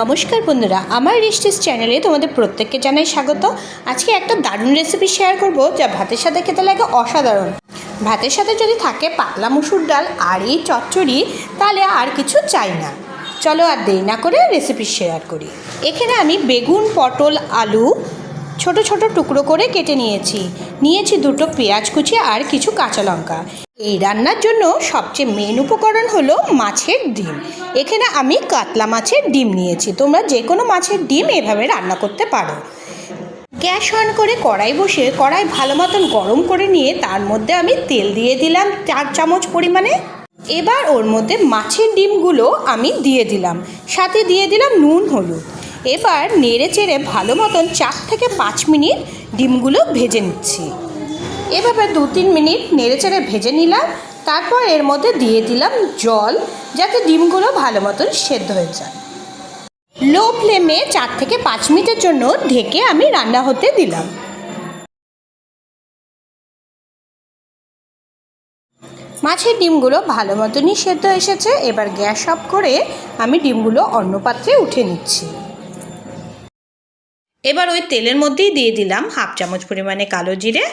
নমস্কার বন্ধুরা, আমার রেস্টিস চ্যানেলে তোমাদের প্রত্যেককে জানাই স্বাগত। আজকে একটা দারুণ রেসিপি শেয়ার করব, যা ভাতের সাথে খেতে লাগে অসাধারণ। ভাতের সাথে যদি থাকে পাতলা মুসুর ডাল আর এই চচ্চড়ি, তাহলে আর কিছু চাই না। চলো আর দেরি না করে রেসিপি শেয়ার করি। এখানে আমি বেগুন, পটল, আলু ছোট ছোট টুকরো করে কেটে নিয়েছি। নিয়েছি দুটো পেঁয়াজ কুচি আর কিছু কাঁচা লঙ্কা। এই রান্নার জন্য সবচেয়ে মেন উপকরণ হলো মাছের ডিম। এখানে আমি কাতলা মাছের ডিম নিয়েছি। তোমরা যে কোনো মাছের ডিম এভাবে রান্না করতে পারো। গ্যাস অন করে কড়াই বসে কড়াই ভালো মতন গরম করে নিয়ে তার মধ্যে আমি তেল দিয়ে দিলাম চার চামচ পরিমাণে। এবার ওর মধ্যে মাছের ডিমগুলো আমি দিয়ে দিলাম। সাথে দিয়ে দিলাম নুন, হলুদ। এবার নেড়ে চেড়ে ভালো মতন চার থেকে পাঁচ মিনিট ডিমগুলো ভেজে নিচ্ছি। এভাবে দু তিন মিনিট নেড়ে চেড়ে ভেজে নিলাম। তারপর এর মধ্যে দিয়ে দিলাম জল, যাতে ডিমগুলো ভালো মতন সেদ্ধ হয়ে যায়। লো ফ্লেমে চার থেকে পাঁচ মিনিটের জন্য ঢেকে আমি রান্না হতে দিলাম। মাছের ডিমগুলো ভালো মতনই সেদ্ধ এসেছে। এবার গ্যাস অফ করে আমি ডিমগুলো অন্য পাত্রে উঠে নিচ্ছি। এবার ওই তেলের মধ্যেই দিয়ে দিলাম হাফ চামচ পরিমাণে কালো জিরে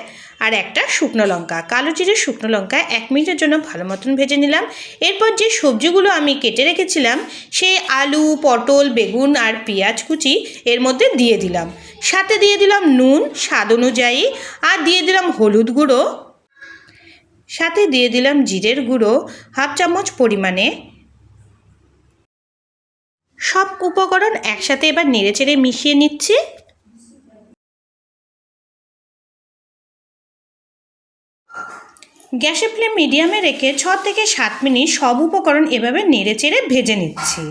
আর একটা শুকনো লঙ্কা। কালো জিরে, শুকনো লঙ্কা এক মিনিটের জন্য ভালো মতন ভেজে নিলাম। এরপর যে সবজিগুলো আমি কেটে রেখেছিলাম, সেই আলু, পটল, বেগুন আর পেঁয়াজ কুচি এর মধ্যে দিয়ে দিলাম। সাথে দিয়ে দিলাম নুন স্বাদ অনুযায়ী আর দিয়ে দিলাম হলুদ গুঁড়ো। সাথে দিয়ে দিলাম জিরের গুঁড়ো হাফ চামচ পরিমাণে। সব উপকরণ একসাথে এবার নেড়েচেড়ে মিশিয়ে নিচ্ছি। গ্যাসের ফ্লেম মিডিয়ামে রেখে ছ থেকে সাত মিনিট সব উপকরণ এভাবে নেড়ে চেড়ে ভেজে নিচ্ছি।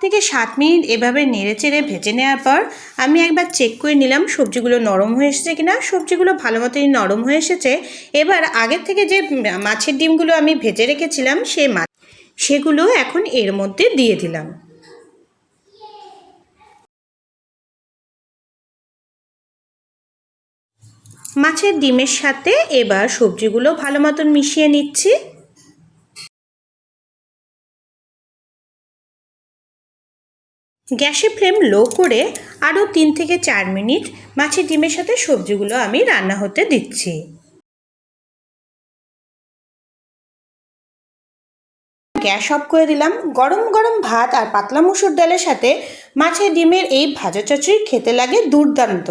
থেকে সাত মিনিট এভাবে নেড়ে চেড়ে ভেজে নেওয়ার পর আমি একবার চেক করে নিলাম সবজিগুলো নরম হয়ে এসেছে কিনা। সবজিগুলো ভালো মতোই নরম হয়ে এসেছে। এবার আগের থেকে যে মাছের ডিমগুলো আমি ভেজে রেখেছিলাম সেই মাছ সেগুলো এখন এর মধ্যে দিয়ে দিলাম। মাছের ডিমের সাথে এবার সবজিগুলো ভালো মতন মিশিয়ে নিচ্ছি। গ্যাসে ফ্লেম লো করে আরও তিন থেকে চার মিনিট মাছের ডিমের সাথে সবজিগুলো আমি রান্না হতে দিচ্ছি। গ্যাস অফ করে দিলাম। গরম গরম ভাত আর পাতলা মুসুর ডালের সাথে মাছের ডিমের এই ভাজা চচড়ি খেতে লাগে দুর্দান্ত।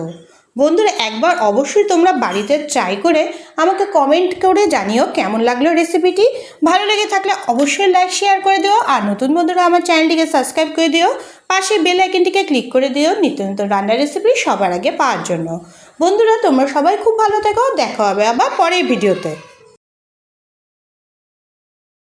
বন্ধুরা, একবার অবশ্যই তোমরা বাড়িতে ট্রাই করে আমাকে কমেন্ট করে জানিও কেমন লাগল রেসিপিটি ভালো লেগে থাকলে অবশ্যই লাইক শেয়ার করে দিও আর নতুন বন্ধুরা আমার চ্যানেলটিকে সাবস্ক্রাইব করে দিও। পাশে বেল আইকনটিকে ক্লিক করে দিও নিত্য নতুন রান্নার রেসিপি সবার আগে পাওয়ার জন্য। বন্ধুরা, তোমরা সবাই খুব ভালো থেকো। দেখা হবে আবার পরের ভিডিওতে